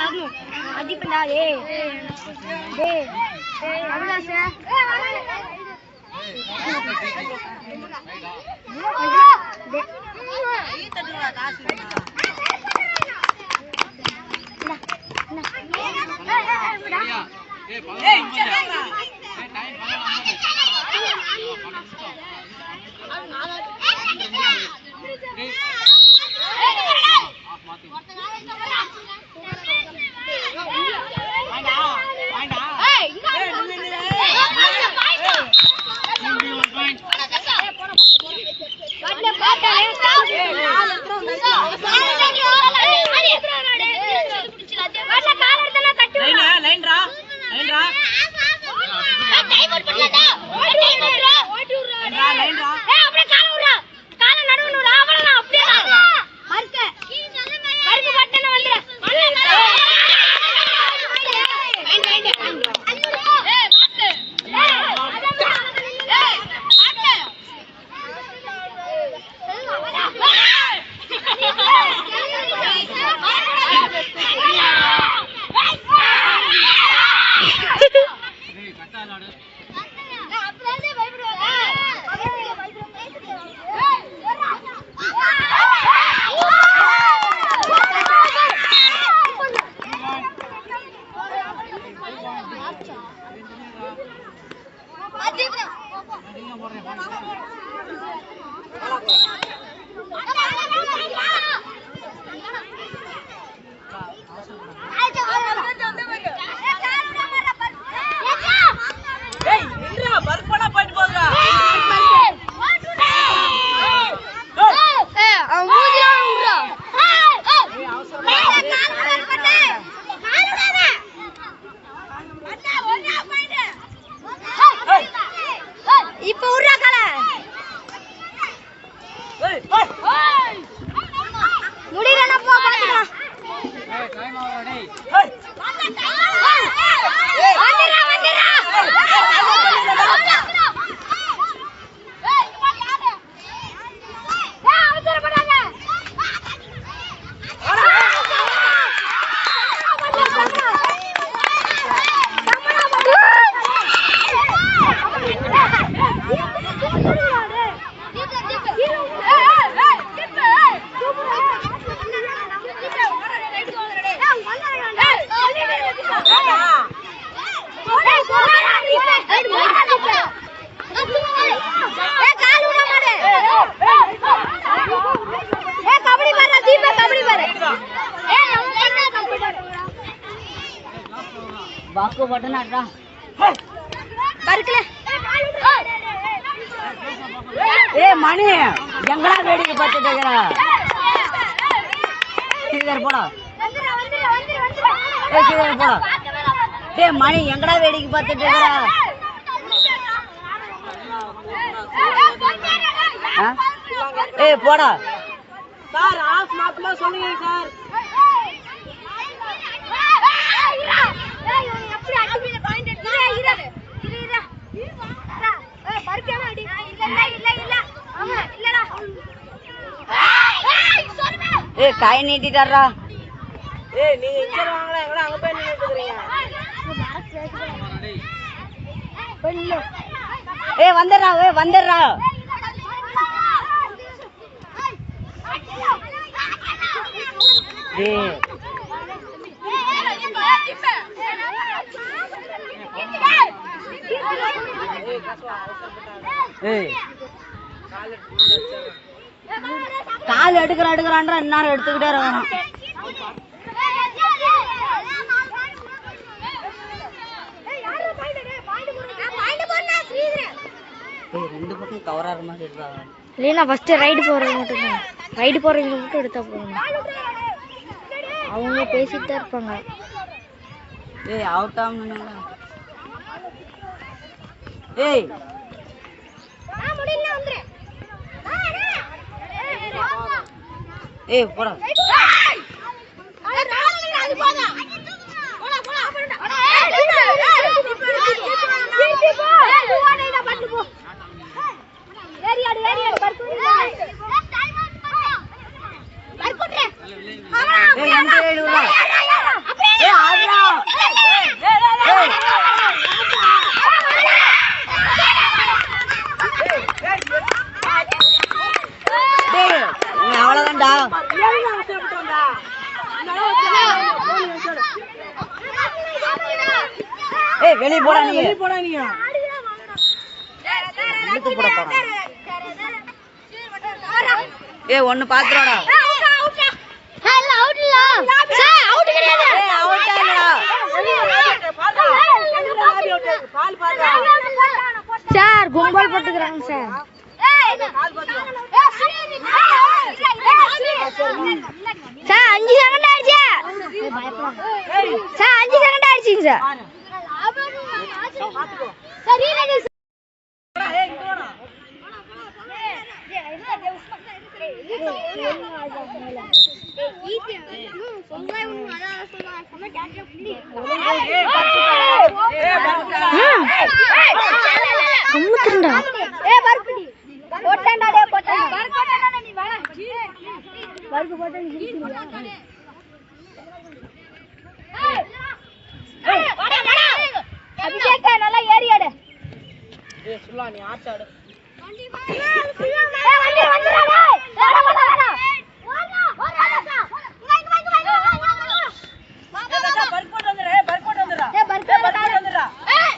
தரணும் அடிப்பண்டா டேய் டேய் அபிலாஷ் லைனா பாக்கு பட்டனாடா பருக்கல ஏய் மணி! எங்கடா வேடிக்கை பார்த்துட்டு இருக்கற? சீக்கிரம் போடா. ஏய் சீக்கிரம் போடா. டேய் மணி எங்கடா வேடிக்கை பார்த்துட்டு இருக்கற? ஏய் போடா. சார் ஆஃப் மாத்தமா சொல்லுங்க சார். கை நீட்டிட்டாரா ஏய் நீங்க இங்க வாங்கலாம். எங்கடா அங்க போய் நின்னுட்டு இருக்கீங்க ஏய் வந்துடுறா ஏய் வந்துடுறா. டேய் ஏய். கால் எடுக்கிற எடுக்கிறான்றா இந்நேரம் எடுத்துக்கிட்டே இருக்கணும். ஏய் ரெண்டு பக்கம் கவர் ஆகிற மாதிரி இருக்காங்க இல்லைன்னா ஃபர்ஸ்ட் ரைடு போறது மட்டும் தான். ரைடு போறவங்க மட்டும் எடுத்தா போதும். அவங்க பேசிட்டு இருப்பாங்க. ஏய் அவுட் ஆகணும்னா ஏய் ஏய் போடா ஏய் ஏய் ஒன்னு பாத்துறடா சார் கும்பல் போட்டுக்கிறாங்க சார். சார் அஞ்சு செகண்ட் ஆயிடுச்சு. சார் அஞ்சு செகண்ட் ஆயிடுச்சுங்க சார் ஏய் இங்க வாடா ஏய் படுத்துடா ஏய் அபிஷேக் நல்லா ஏறியாடு ஏய் சுல்லா நீ ஆட்டாடு ஏய் மச்சா பர்க் போட்டு வந்துடா ஏய் பர்க் போட்டு வந்துடா ஏய் பர்க் போட்டு வந்துடா ஏய்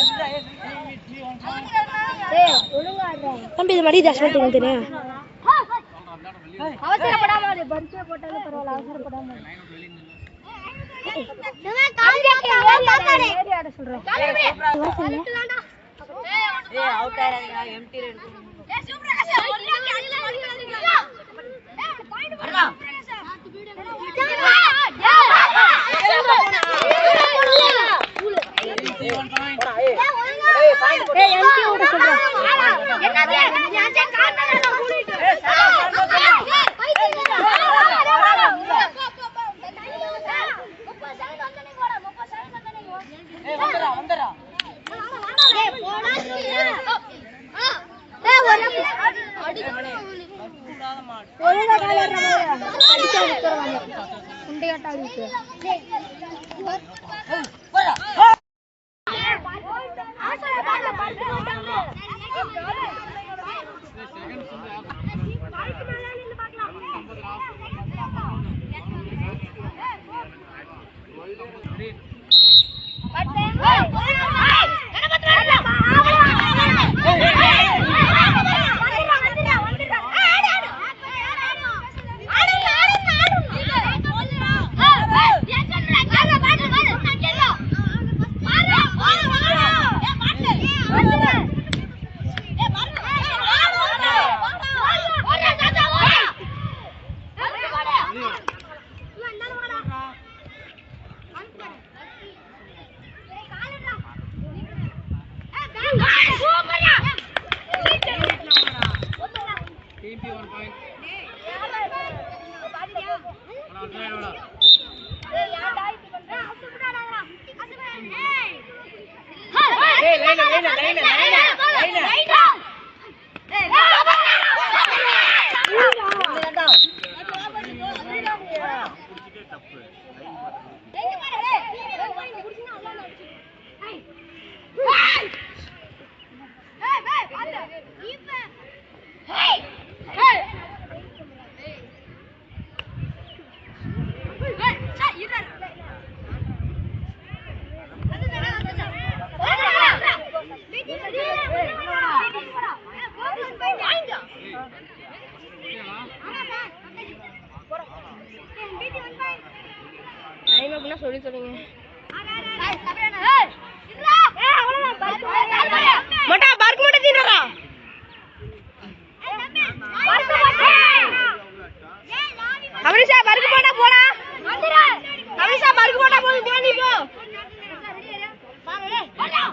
சுல்லா ஏய் நீ நீ தம்பி இது மடி தாஸ் பண்ணிட்டு தெரியும் அவசரப்படாம அது பரிசை போட்டாலும் பரவாயில்ல அவசரப்படாம ஏறியாட சொல்றேன் ஏய் அவுட் ஆயிராதீங்க எம்டி ரெட் いい?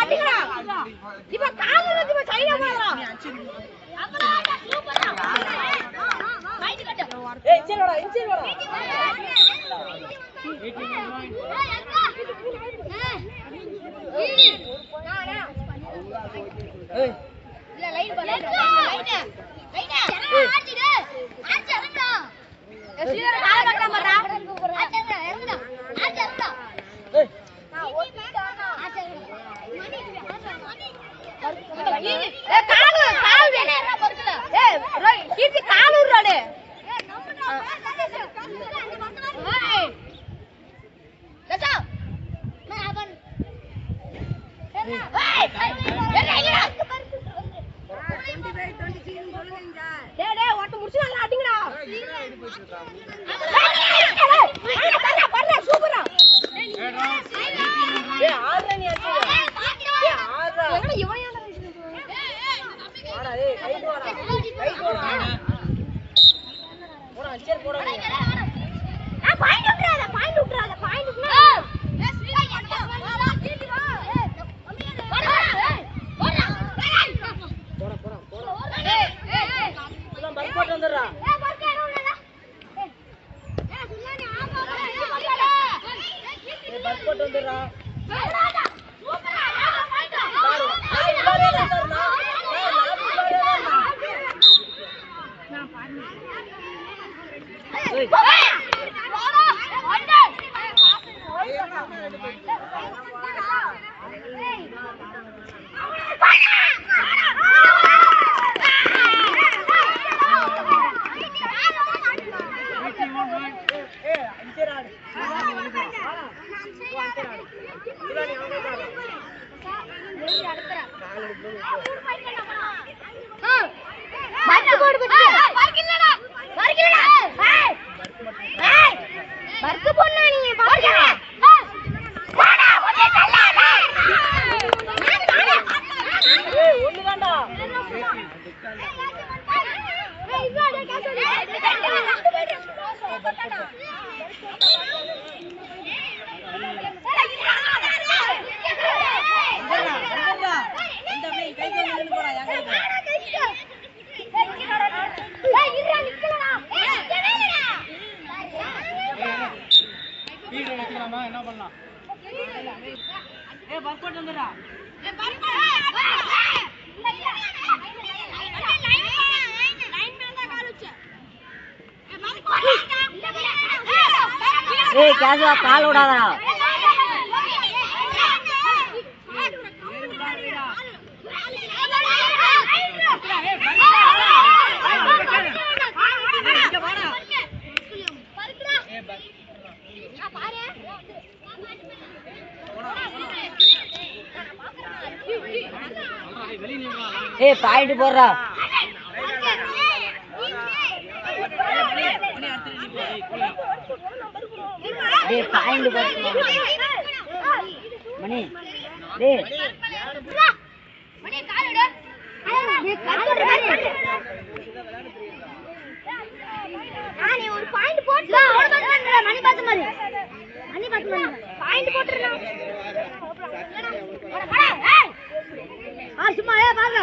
அடிக்கிறா இப்ப காலு சைனா போடுறான் ஏய் இஞ்சில் வாடா இஞ்சில் வாடா. ஏய். இல்ல லைன் பாரு லைன் லைன் Good. வர்க்கு பொண்ணா நீ பாருங்க ஒண்ணுதான்டா. பண்ணலாம் ஏ ஏய் கேஷுவா கால் விடாதடா. ஏ பாயிண்ட் போடுறா. டேய் பாயிண்ட் போடு. மணி. டேய். மணி கால் சும்மா பாரு.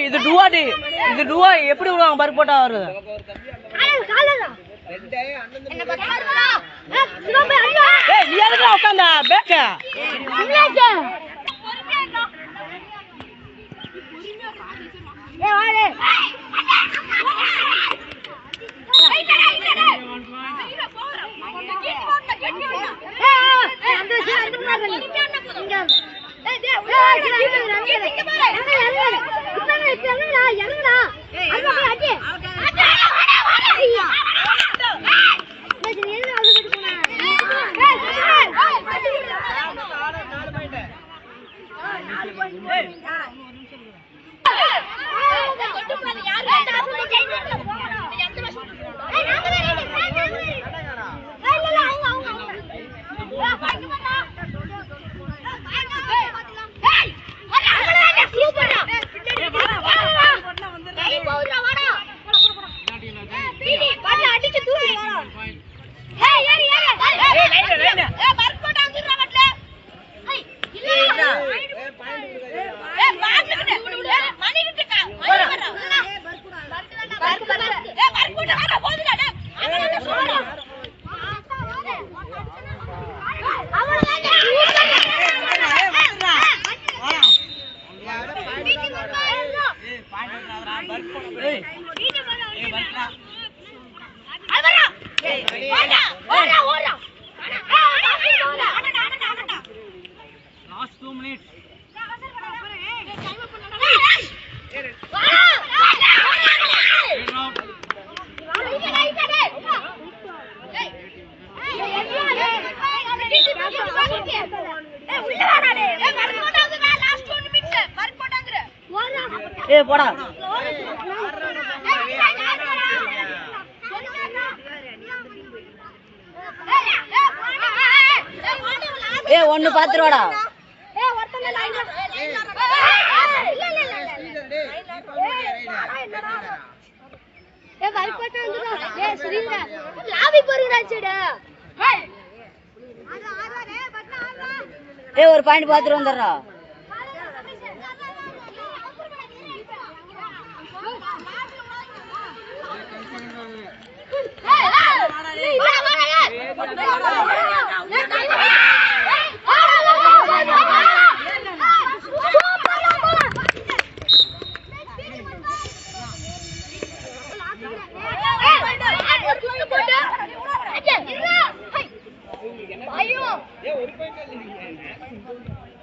இது டூவா டே இது டூவா எப்படி விடுவாங்க பருப்பு போட்டா வருது உட்காந்த பேக்க இங்க இறங்குடா டேய் போடா. ஏ ஒன்னு பாத்துருவாடா. ஏ ஒரு பாயிண்ட் பாத்துட்டு வந்துடுறா.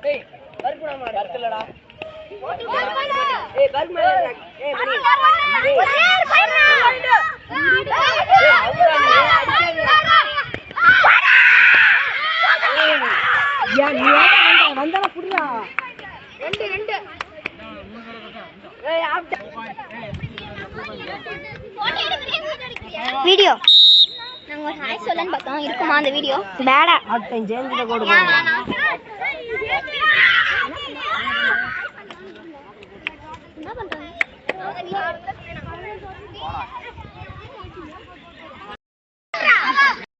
ஏய் பர்குணா மாடு கட்டலடா ஏய் பர்குணா ஏய் அந்த வீடியோ ಬೇಡ ಹತ್ತು ಇಂಚ್ ಏನ್ ಗಿಡ ಕೊಡ್ಬೋದು